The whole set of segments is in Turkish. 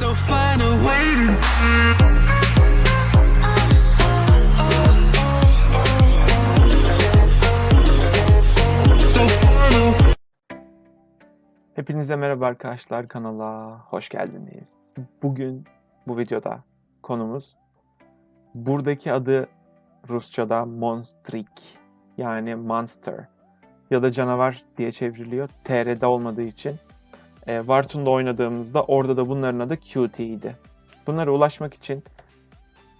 So find a way to Hepinize merhaba arkadaşlar kanala hoş geldiniz. Bugün bu videoda konumuz buradaki adı Rusça'da Monstrik yani Monster ya da canavar diye çevriliyor. TR'de olmadığı için. E, Vartun'da oynadığımızda orada da bunların adı Qt'ydi. Bunlara ulaşmak için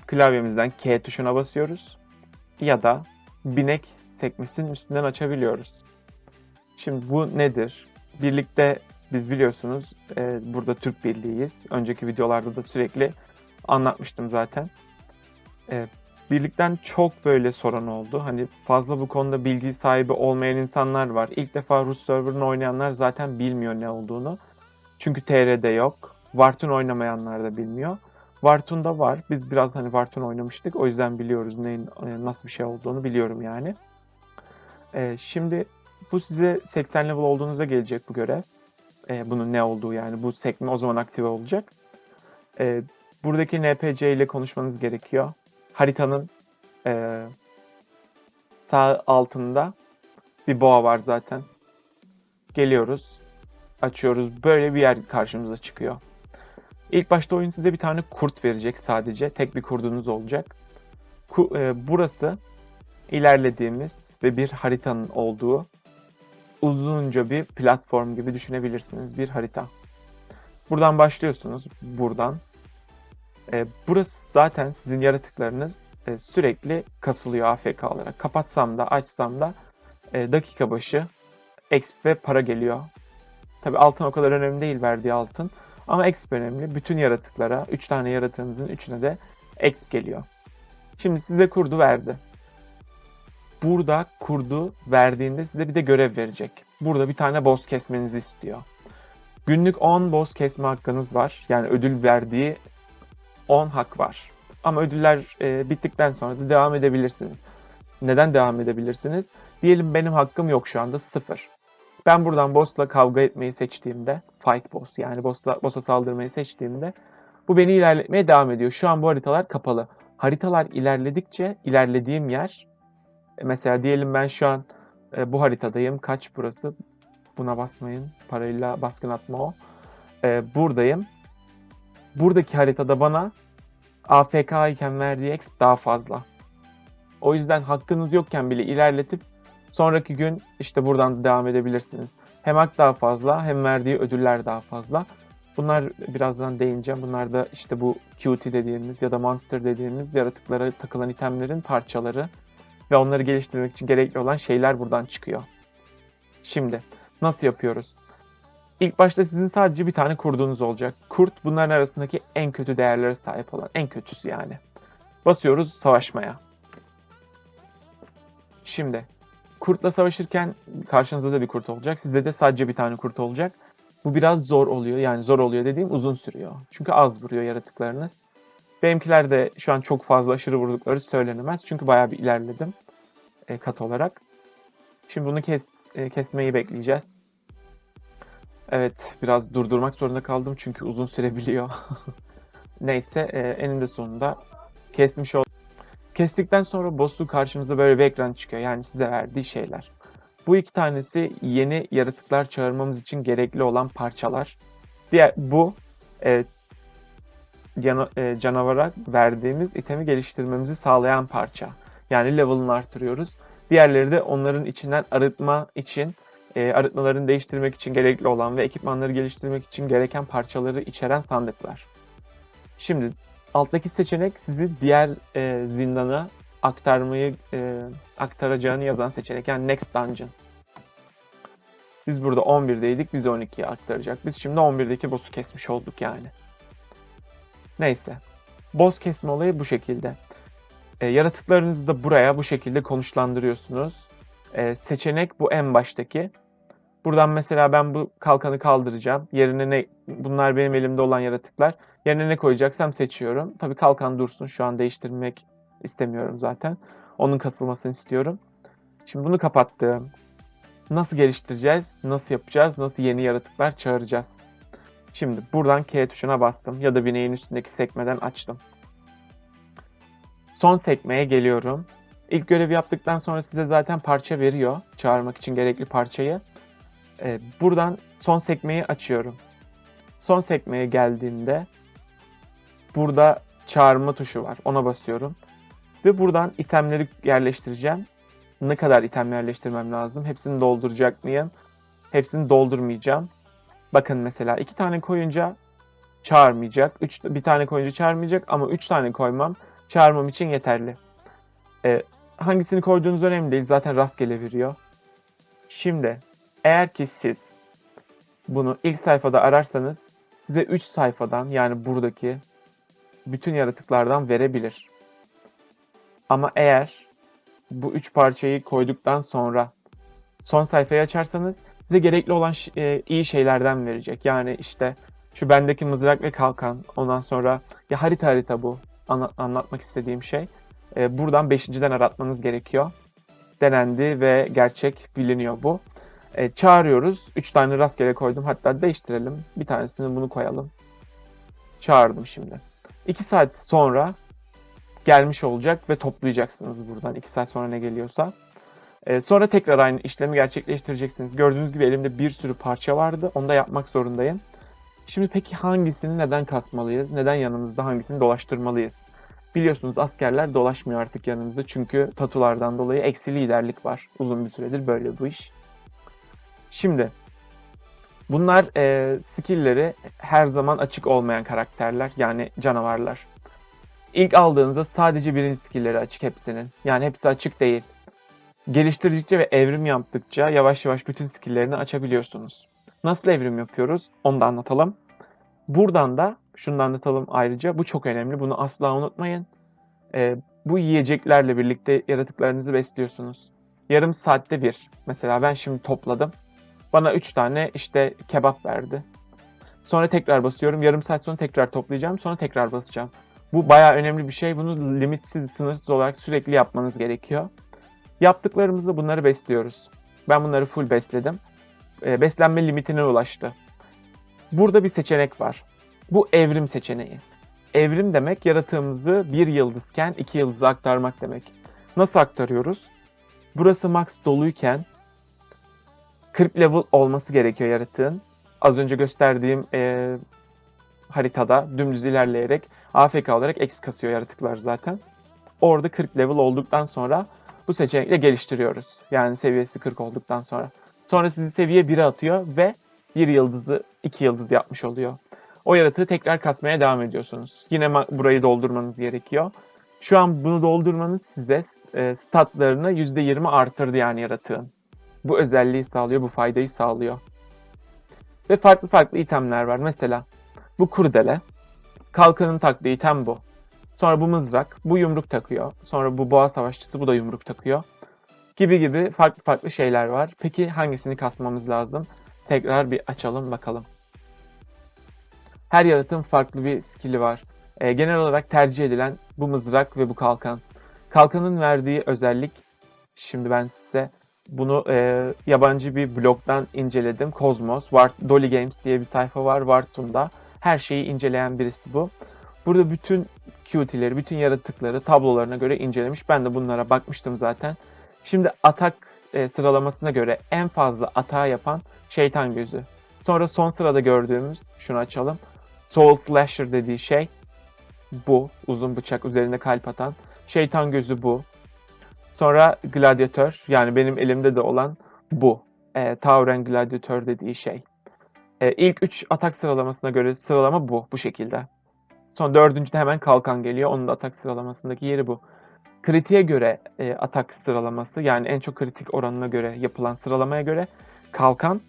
klavyemizden K tuşuna basıyoruz ya da binek sekmesinin üstünden açabiliyoruz. Şimdi bu nedir? Birlikte biz biliyorsunuz e, burada Türk Birliği'yiz. Önceki videolarda da sürekli anlatmıştım zaten. E, birlikten çok böyle sorun oldu. Hani fazla bu konuda bilgi sahibi olmayan insanlar var. İlk defa Rus serverını oynayanlar zaten bilmiyor ne olduğunu. Çünkü TR'de yok. Vartun oynamayanlar da bilmiyor. Vartun'da var. Biz biraz hani Vartun oynamıştık. O yüzden biliyoruz neyin e, nasıl bir şey olduğunu biliyorum yani. E, şimdi bu size 80 level olduğunuzda gelecek bu görev. Ee, bunun ne olduğu yani bu sekme o zaman aktive olacak. Ee, buradaki NPC ile konuşmanız gerekiyor. Haritanın e, sağ altında bir boğa var zaten. Geliyoruz, açıyoruz. Böyle bir yer karşımıza çıkıyor. İlk başta oyun size bir tane kurt verecek sadece. Tek bir kurdunuz olacak. Ku- e, burası ilerlediğimiz ve bir haritanın olduğu uzunca bir platform gibi düşünebilirsiniz bir harita. Buradan başlıyorsunuz. Buradan. Ee, burası zaten sizin yaratıklarınız e, sürekli kasılıyor AFK olarak. Kapatsam da açsam da e, dakika başı exp ve para geliyor. Tabi altın o kadar önemli değil verdiği altın. Ama exp önemli. Bütün yaratıklara, 3 tane yaratığınızın 3'üne de exp geliyor. Şimdi size kurdu verdi burada kurdu verdiğinde size bir de görev verecek. Burada bir tane boss kesmenizi istiyor. Günlük 10 boss kesme hakkınız var. Yani ödül verdiği 10 hak var. Ama ödüller e, bittikten sonra da devam edebilirsiniz. Neden devam edebilirsiniz? Diyelim benim hakkım yok şu anda sıfır. Ben buradan boss'la kavga etmeyi seçtiğimde, fight boss yani boss'la, boss'a saldırmayı seçtiğimde bu beni ilerletmeye devam ediyor. Şu an bu haritalar kapalı. Haritalar ilerledikçe ilerlediğim yer e, Mesela diyelim ben şu an e, bu haritadayım. Kaç burası? Buna basmayın. Parayla baskın atma o. E, buradayım. Buradaki haritada bana AFK iken verdiği exp daha fazla. O yüzden hakkınız yokken bile ilerletip sonraki gün işte buradan devam edebilirsiniz. Hem hak daha fazla hem verdiği ödüller daha fazla. Bunlar birazdan değineceğim. Bunlar da işte bu QT dediğimiz ya da Monster dediğimiz yaratıklara takılan itemlerin parçaları ve onları geliştirmek için gerekli olan şeyler buradan çıkıyor. Şimdi nasıl yapıyoruz? İlk başta sizin sadece bir tane kurduğunuz olacak. Kurt bunların arasındaki en kötü değerlere sahip olan, en kötüsü yani. Basıyoruz savaşmaya. Şimdi kurtla savaşırken karşınızda da bir kurt olacak. Sizde de sadece bir tane kurt olacak. Bu biraz zor oluyor. Yani zor oluyor dediğim uzun sürüyor. Çünkü az vuruyor yaratıklarınız. Benimkiler de şu an çok fazla aşırı vurdukları söylenemez. Çünkü bayağı bir ilerledim e, kat olarak. Şimdi bunu kes, e, kesmeyi bekleyeceğiz. Evet biraz durdurmak zorunda kaldım çünkü uzun sürebiliyor. Neyse e, eninde sonunda kesmiş oldum. Kestikten sonra boss'u karşımıza böyle bir ekran çıkıyor. Yani size verdiği şeyler. Bu iki tanesi yeni yaratıklar çağırmamız için gerekli olan parçalar. Diğer bu e, cana- e, canavara verdiğimiz itemi geliştirmemizi sağlayan parça. Yani level'ını artırıyoruz. Diğerleri de onların içinden arıtma için, e, arıtmalarını değiştirmek için gerekli olan ve ekipmanları geliştirmek için gereken parçaları içeren sandıklar. Şimdi alttaki seçenek sizi diğer e, zindana aktarmayı e, aktaracağını yazan seçenek. Yani next dungeon. Biz burada 11'deydik, bizi 12'ye aktaracak. Biz şimdi 11'deki boss'u kesmiş olduk yani. Neyse. Boss kesme olayı bu şekilde. E, yaratıklarınızı da buraya bu şekilde konuşlandırıyorsunuz. E, seçenek bu en baştaki. Buradan mesela ben bu kalkanı kaldıracağım. Yerine ne bunlar benim elimde olan yaratıklar. Yerine ne koyacaksam seçiyorum. Tabii kalkan dursun. Şu an değiştirmek istemiyorum zaten. Onun kasılmasını istiyorum. Şimdi bunu kapattım. Nasıl geliştireceğiz? Nasıl yapacağız? Nasıl yeni yaratıklar çağıracağız? Şimdi buradan K tuşuna bastım ya da bineğin üstündeki sekmeden açtım. Son sekmeye geliyorum. İlk görevi yaptıktan sonra size zaten parça veriyor. Çağırmak için gerekli parçayı. Ee, buradan son sekmeyi açıyorum. Son sekmeye geldiğimde burada çağırma tuşu var. Ona basıyorum. Ve buradan itemleri yerleştireceğim. Ne kadar item yerleştirmem lazım? Hepsini dolduracak mıyım? Hepsini doldurmayacağım. Bakın mesela iki tane koyunca çağırmayacak. Üç, bir tane koyunca çağırmayacak ama üç tane koymam çağırmam için yeterli. Ee, hangisini koyduğunuz önemli değil. Zaten rastgele veriyor. Şimdi eğer ki siz bunu ilk sayfada ararsanız size 3 sayfadan yani buradaki bütün yaratıklardan verebilir. Ama eğer bu 3 parçayı koyduktan sonra son sayfayı açarsanız size gerekli olan e, iyi şeylerden verecek. Yani işte şu bendeki mızrak ve kalkan. Ondan sonra ya harita harita bu. Ana- anlatmak istediğim şey. E, buradan 5.den aratmanız gerekiyor. Denendi ve gerçek biliniyor bu. E, çağırıyoruz. 3 tane rastgele koydum. Hatta değiştirelim. Bir tanesini bunu koyalım. Çağırdım şimdi. 2 saat sonra gelmiş olacak ve toplayacaksınız buradan. 2 saat sonra ne geliyorsa. E, sonra tekrar aynı işlemi gerçekleştireceksiniz. Gördüğünüz gibi elimde bir sürü parça vardı. Onu da yapmak zorundayım. Şimdi peki hangisini neden kasmalıyız? Neden yanımızda hangisini dolaştırmalıyız? Biliyorsunuz askerler dolaşmıyor artık yanımızda çünkü tatulardan dolayı eksi liderlik var. Uzun bir süredir böyle bu iş. Şimdi bunlar e, skill'leri her zaman açık olmayan karakterler yani canavarlar. İlk aldığınızda sadece birinci skill'leri açık hepsinin. Yani hepsi açık değil. Geliştirdikçe ve evrim yaptıkça yavaş yavaş bütün skill'lerini açabiliyorsunuz. Nasıl evrim yapıyoruz? Onu da anlatalım. Buradan da şunu da anlatalım ayrıca. Bu çok önemli. Bunu asla unutmayın. Ee, bu yiyeceklerle birlikte yaratıklarınızı besliyorsunuz. Yarım saatte bir. Mesela ben şimdi topladım. Bana 3 tane işte kebap verdi. Sonra tekrar basıyorum. Yarım saat sonra tekrar toplayacağım. Sonra tekrar basacağım. Bu bayağı önemli bir şey. Bunu limitsiz, sınırsız olarak sürekli yapmanız gerekiyor. Yaptıklarımızda bunları besliyoruz. Ben bunları full besledim. Ee, beslenme limitine ulaştı. Burada bir seçenek var. Bu evrim seçeneği. Evrim demek yaratığımızı bir yıldızken iki yıldıza aktarmak demek. Nasıl aktarıyoruz? Burası max doluyken 40 level olması gerekiyor yaratığın. Az önce gösterdiğim eee, haritada dümdüz ilerleyerek AFK olarak exp kasıyor yaratıklar zaten. Orada 40 level olduktan sonra bu seçenekle geliştiriyoruz. Yani seviyesi 40 olduktan sonra. Sonra sizi seviye 1'e atıyor ve bir yıldızı 2 yıldız yapmış oluyor. O yaratığı tekrar kasmaya devam ediyorsunuz. Yine burayı doldurmanız gerekiyor. Şu an bunu doldurmanız size e, statlarını %20 artırdı yani yaratığın. Bu özelliği sağlıyor, bu faydayı sağlıyor. Ve farklı farklı itemler var. Mesela bu kurdele. Kalkanın taktığı item bu. Sonra bu mızrak, bu yumruk takıyor. Sonra bu boğa savaşçısı, bu da yumruk takıyor. Gibi gibi farklı farklı şeyler var. Peki hangisini kasmamız lazım? Tekrar bir açalım bakalım. Her yaratığın farklı bir skill'i var. Ee, genel olarak tercih edilen bu mızrak ve bu kalkan. Kalkanın verdiği özellik, şimdi ben size bunu e, yabancı bir blogdan inceledim. Cosmos, War, Dolly Games diye bir sayfa var Wartun'da. Her şeyi inceleyen birisi bu. Burada bütün QT'leri, bütün yaratıkları tablolarına göre incelemiş. Ben de bunlara bakmıştım zaten. Şimdi atak e, sıralamasına göre en fazla atağı yapan şeytan gözü. Sonra son sırada gördüğümüz, şunu açalım. Soul Slasher dediği şey bu. Uzun bıçak üzerinde kalp atan. Şeytan gözü bu. Sonra gladyatör yani benim elimde de olan bu. E, Tauren gladyatör dediği şey. E, ilk 3 atak sıralamasına göre sıralama bu. Bu şekilde. Sonra dördüncüde hemen kalkan geliyor. Onun da atak sıralamasındaki yeri bu. Kritiğe göre e, atak sıralaması yani en çok kritik oranına göre yapılan sıralamaya göre kalkan,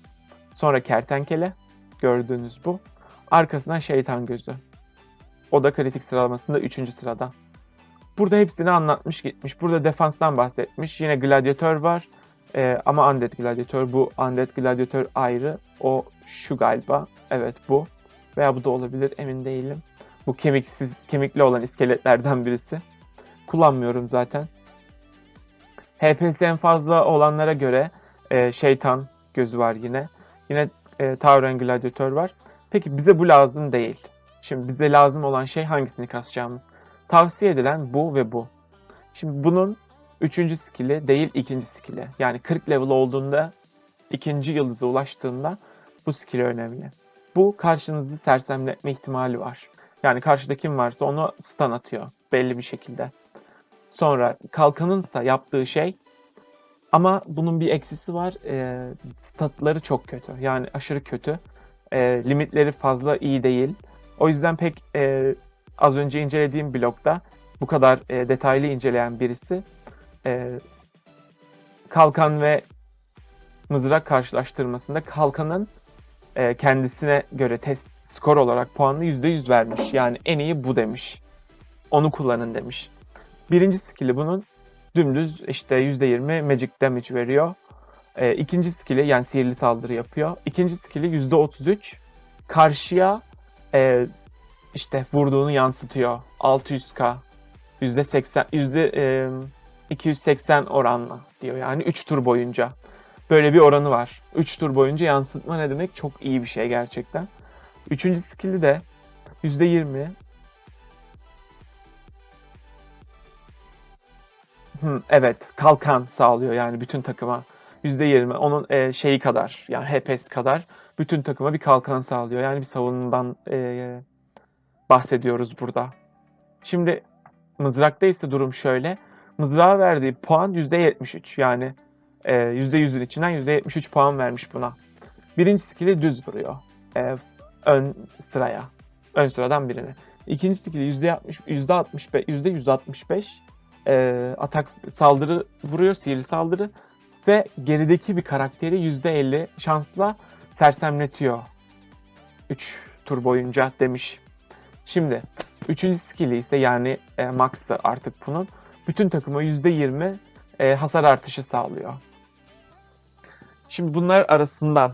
sonra kertenkele gördüğünüz bu. Arkasından şeytan gözü. O da kritik sıralamasında 3. sırada. Burada hepsini anlatmış gitmiş. Burada defanstan bahsetmiş. Yine gladyatör var. Ee, ama undead gladyatör. Bu undead gladyatör ayrı. O şu galiba. Evet bu. Veya bu da olabilir emin değilim. Bu kemiksiz, kemikli olan iskeletlerden birisi. Kullanmıyorum zaten. HP'si en fazla olanlara göre e, şeytan gözü var yine. Yine e, Tauren Gladiator var. Peki bize bu lazım değil. Şimdi bize lazım olan şey hangisini kasacağımız? Tavsiye edilen bu ve bu. Şimdi bunun üçüncü skill'i değil ikinci skill'i. Yani 40 level olduğunda ikinci yıldıza ulaştığında bu skill önemli. Bu karşınızı sersemletme ihtimali var. Yani karşıda kim varsa onu stun atıyor belli bir şekilde. Sonra kalkanınsa yaptığı şey ama bunun bir eksisi var. E, statları çok kötü. Yani aşırı kötü. E, limitleri fazla iyi değil. O yüzden pek e, az önce incelediğim blokta bu kadar e, detaylı inceleyen birisi e, kalkan ve mızrak karşılaştırmasında kalkanın e, kendisine göre test skor olarak puanını %100 vermiş. Yani en iyi bu demiş. Onu kullanın demiş. Birinci skill'i bunun dümdüz işte %20 magic damage veriyor. E, ikinci skill'i yani sihirli saldırı yapıyor. İkinci skill'i %33 karşıya e, işte vurduğunu yansıtıyor. 600k %80 yüzde e, 280 oranla diyor. Yani 3 tur boyunca. Böyle bir oranı var. 3 tur boyunca yansıtma ne demek? Çok iyi bir şey gerçekten. Üçüncü skill'i de %20 Hı, evet, kalkan sağlıyor yani bütün takıma. %20 onun e, şeyi kadar yani HP'si kadar bütün takıma bir kalkan sağlıyor. Yani bir savunmadan e, bahsediyoruz burada. Şimdi mızrakta ise durum şöyle. Mızrağa verdiği puan %73 yani e, %100'ün içinden %73 puan vermiş buna. Birinci skill'i düz vuruyor. E, ön sıraya. Ön sıradan birine. İkinci skill'i %60, %65, %165 e, atak saldırı vuruyor, sihirli saldırı ve gerideki bir karakteri %50 şansla sersemletiyor. 3 tur boyunca demiş. Şimdi üçüncü skill'i ise yani e, max'ı artık bunun bütün takıma %20 e, hasar artışı sağlıyor. Şimdi bunlar arasından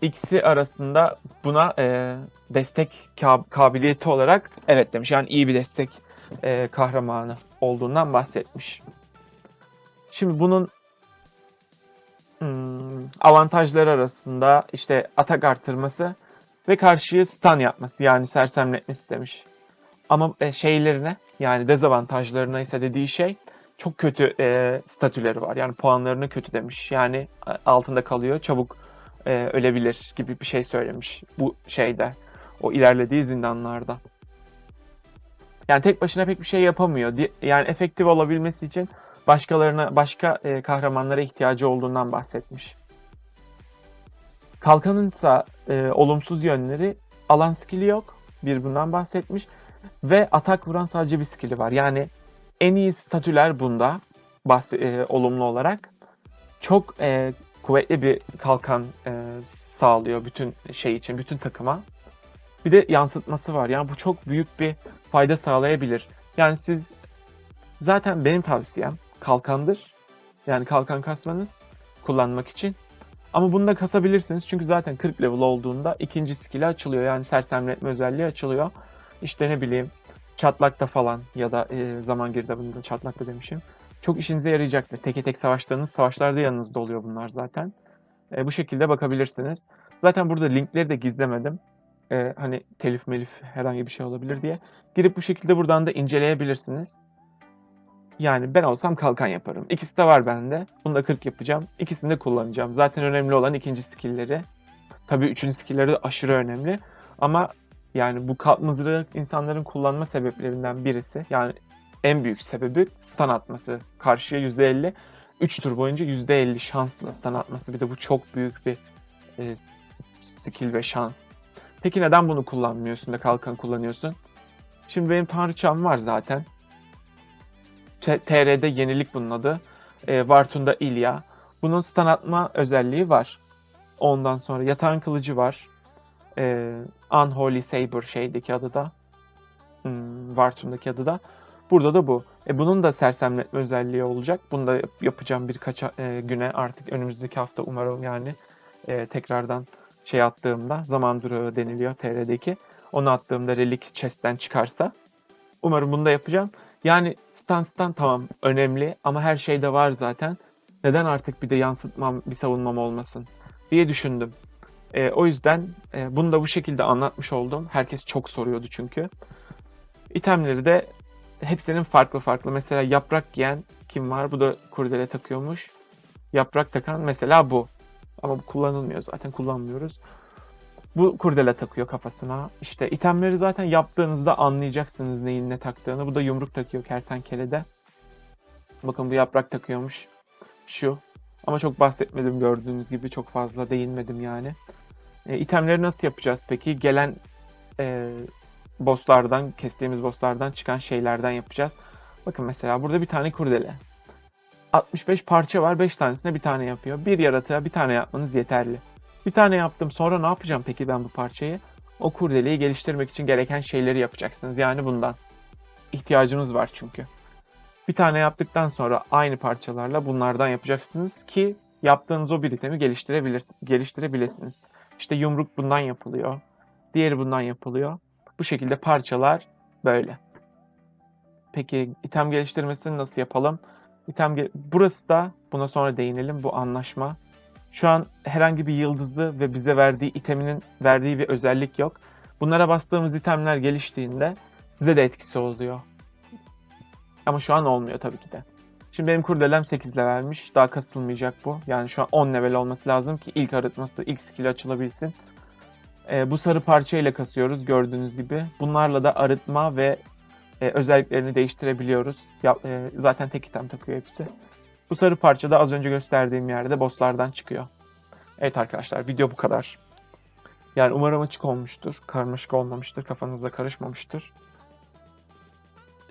ikisi arasında buna e, destek ka- kabiliyeti olarak evet demiş. Yani iyi bir destek e, kahramanı olduğundan bahsetmiş. Şimdi bunun hmm, avantajları arasında işte atak artırması ve karşıyı stun yapması yani sersemletmesi demiş. Ama e, şeylerine yani dezavantajlarına ise dediği şey çok kötü e, statüleri var. Yani puanlarını kötü demiş. Yani e, altında kalıyor, çabuk e, ölebilir gibi bir şey söylemiş bu şeyde. O ilerlediği zindanlarda. Yani tek başına pek bir şey yapamıyor. Yani efektif olabilmesi için başkalarına, başka e, kahramanlara ihtiyacı olduğundan bahsetmiş. Kalkanın ise e, olumsuz yönleri alan skill'i yok. Bir bundan bahsetmiş. Ve atak vuran sadece bir skill'i var. Yani en iyi statüler bunda bahse- e, olumlu olarak. Çok e, kuvvetli bir kalkan e, sağlıyor bütün şey için, bütün takıma. Bir de yansıtması var. Yani bu çok büyük bir fayda sağlayabilir. Yani siz zaten benim tavsiyem kalkandır. Yani kalkan kasmanız kullanmak için. Ama bunu da kasabilirsiniz çünkü zaten 40 level olduğunda ikinci skill'i açılıyor. Yani sersemletme özelliği açılıyor. İşte ne bileyim çatlakta falan ya da e, zaman girdabında çatlakta demişim. Çok işinize yarayacaktır. Teke tek savaştığınız savaşlarda yanınızda oluyor bunlar zaten. E, bu şekilde bakabilirsiniz. Zaten burada linkleri de gizlemedim. E, hani telif melif herhangi bir şey olabilir diye. Girip bu şekilde buradan da inceleyebilirsiniz. Yani ben olsam kalkan yaparım. İkisi de var bende. Bunu da 40 yapacağım. İkisini de kullanacağım. Zaten önemli olan ikinci skill'leri. Tabii üçüncü skill'leri de aşırı önemli. Ama yani bu kalp mızrağı insanların kullanma sebeplerinden birisi. Yani en büyük sebebi stun atması. Karşıya %50. 3 tur boyunca %50 şansla stun atması. Bir de bu çok büyük bir e, skill ve şans. Peki neden bunu kullanmıyorsun da kalkan kullanıyorsun? Şimdi benim tanrıçam var zaten. TR'de yenilik bunun adı. E, Vartun'da İlya. Bunun stun atma özelliği var. Ondan sonra yatağın kılıcı var. E, Unholy Saber şeydeki adı da. Hmm, Vartun'daki adı da. Burada da bu. E, bunun da sersemletme özelliği olacak. Bunu da yap- yapacağım birkaç e, güne artık önümüzdeki hafta umarım yani e, tekrardan şey attığımda zaman durağı deniliyor TR'deki. Onu attığımda Relic Chest'ten çıkarsa umarım bunu da yapacağım. Yani stanstan tamam önemli ama her şeyde var zaten. Neden artık bir de yansıtmam, bir savunmam olmasın diye düşündüm. E, o yüzden e, bunu da bu şekilde anlatmış oldum. Herkes çok soruyordu çünkü. İtemleri de hepsinin farklı farklı. Mesela yaprak giyen kim var? Bu da kurdele takıyormuş. Yaprak takan mesela bu. Ama bu kullanılmıyor zaten kullanmıyoruz. Bu kurdele takıyor kafasına. İşte itemleri zaten yaptığınızda anlayacaksınız neyin ne taktığını. Bu da yumruk takıyor kertenkelede. Bakın bu yaprak takıyormuş. Şu. Ama çok bahsetmedim gördüğünüz gibi. Çok fazla değinmedim yani. E, itemleri nasıl yapacağız peki? Gelen e, bosslardan, kestiğimiz bosslardan çıkan şeylerden yapacağız. Bakın mesela burada bir tane kurdele. 65 parça var. 5 tanesine bir tane yapıyor. Bir yaratığa bir tane yapmanız yeterli. Bir tane yaptım. Sonra ne yapacağım peki ben bu parçayı? O kurdeleyi geliştirmek için gereken şeyleri yapacaksınız. Yani bundan. İhtiyacımız var çünkü. Bir tane yaptıktan sonra aynı parçalarla bunlardan yapacaksınız ki yaptığınız o bir itemi geliştirebilir, geliştirebilirsiniz. İşte yumruk bundan yapılıyor. Diğeri bundan yapılıyor. Bu şekilde parçalar böyle. Peki item geliştirmesini nasıl yapalım? İtem ge- Burası da buna sonra değinelim. Bu anlaşma. Şu an herhangi bir yıldızı ve bize verdiği iteminin verdiği bir özellik yok. Bunlara bastığımız itemler geliştiğinde size de etkisi oluyor. Ama şu an olmuyor tabii ki de. Şimdi benim kurdelem 8 levelmiş. Daha kasılmayacak bu. Yani şu an 10 level olması lazım ki ilk arıtması, ilk skill açılabilsin. Ee, bu sarı parça ile kasıyoruz gördüğünüz gibi. Bunlarla da arıtma ve e, özelliklerini değiştirebiliyoruz. Ya, e, zaten tek item takıyor hepsi. Bu sarı parça da az önce gösterdiğim yerde bosslardan çıkıyor. Evet arkadaşlar video bu kadar. Yani umarım açık olmuştur. Karmaşık olmamıştır. Kafanızda karışmamıştır.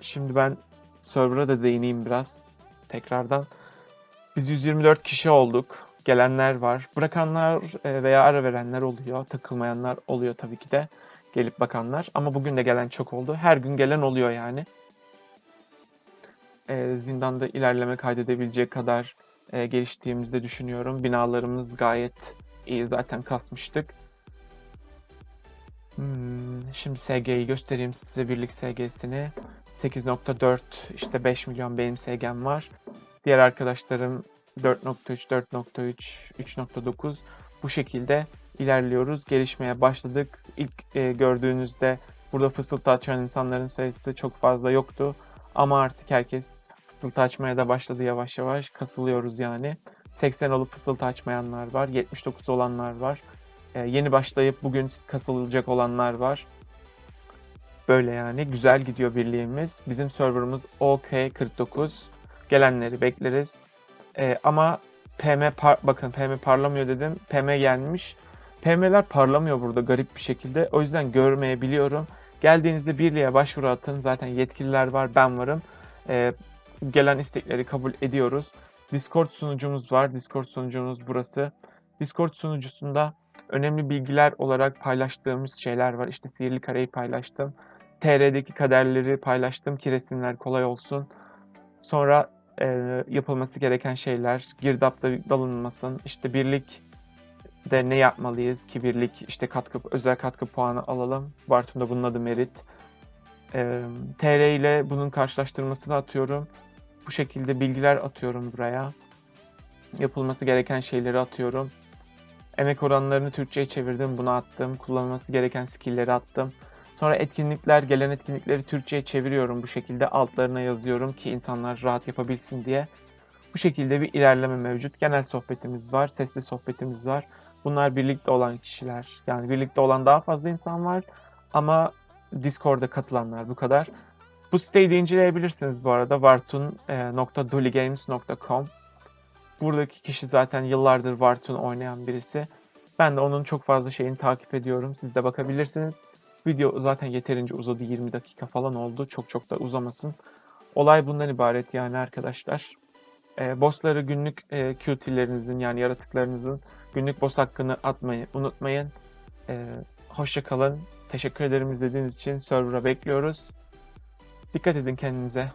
Şimdi ben server'a da değineyim biraz. Tekrardan. Biz 124 kişi olduk. Gelenler var. Bırakanlar e, veya ara verenler oluyor. Takılmayanlar oluyor tabii ki de. Gelip bakanlar. Ama bugün de gelen çok oldu. Her gün gelen oluyor yani. E, zindanda ilerleme kaydedebilecek kadar e, geliştiğimizi de düşünüyorum. Binalarımız gayet iyi zaten kasmıştık. Hmm, şimdi SG'yi göstereyim size birlik SG'sini. 8.4 işte 5 milyon benim SG'm var. Diğer arkadaşlarım 4.3, 4.3, 3.9 bu şekilde ilerliyoruz. Gelişmeye başladık. İlk e, gördüğünüzde burada fısıltı açan insanların sayısı çok fazla yoktu. Ama artık herkes fısıltı açmaya da başladı yavaş yavaş. Kasılıyoruz yani. 80 olup fısıltı açmayanlar var. 79 olanlar var. E, yeni başlayıp bugün kasılacak olanlar var. Böyle yani güzel gidiyor birliğimiz. Bizim serverımız OK49. Gelenleri bekleriz. Ee, ama PM par bakın PM parlamıyor dedim. PM gelmiş. PM'ler parlamıyor burada garip bir şekilde. O yüzden görmeyebiliyorum. Geldiğinizde birliğe başvuru atın. Zaten yetkililer var, ben varım. Ee, gelen istekleri kabul ediyoruz. Discord sunucumuz var. Discord sunucumuz burası. Discord sunucusunda önemli bilgiler olarak paylaştığımız şeyler var. İşte sihirli kareyi paylaştım. TR'deki kaderleri paylaştım ki resimler kolay olsun. Sonra e, yapılması gereken şeyler, girdapta dalınmasın, işte birlik de ne yapmalıyız ki birlik işte katkı özel katkı puanı alalım. Bartum'da bunun adı merit. E, TR ile bunun karşılaştırmasını atıyorum. Bu şekilde bilgiler atıyorum buraya. Yapılması gereken şeyleri atıyorum. Emek oranlarını Türkçe'ye çevirdim, bunu attım. Kullanılması gereken skill'leri attım. Sonra etkinlikler, gelen etkinlikleri Türkçe'ye çeviriyorum bu şekilde. Altlarına yazıyorum ki insanlar rahat yapabilsin diye. Bu şekilde bir ilerleme mevcut. Genel sohbetimiz var, sesli sohbetimiz var. Bunlar birlikte olan kişiler. Yani birlikte olan daha fazla insan var ama Discord'a katılanlar bu kadar. Bu siteyi de inceleyebilirsiniz bu arada. vartun.doligames.com Buradaki kişi zaten yıllardır Vartun oynayan birisi. Ben de onun çok fazla şeyini takip ediyorum. Siz de bakabilirsiniz. Video zaten yeterince uzadı. 20 dakika falan oldu. Çok çok da uzamasın. Olay bundan ibaret yani arkadaşlar. E, bossları günlük e, QT'lerinizin yani yaratıklarınızın günlük boss hakkını atmayı unutmayın. E, hoşça kalın. Teşekkür ederim izlediğiniz için. Server'a bekliyoruz. Dikkat edin kendinize.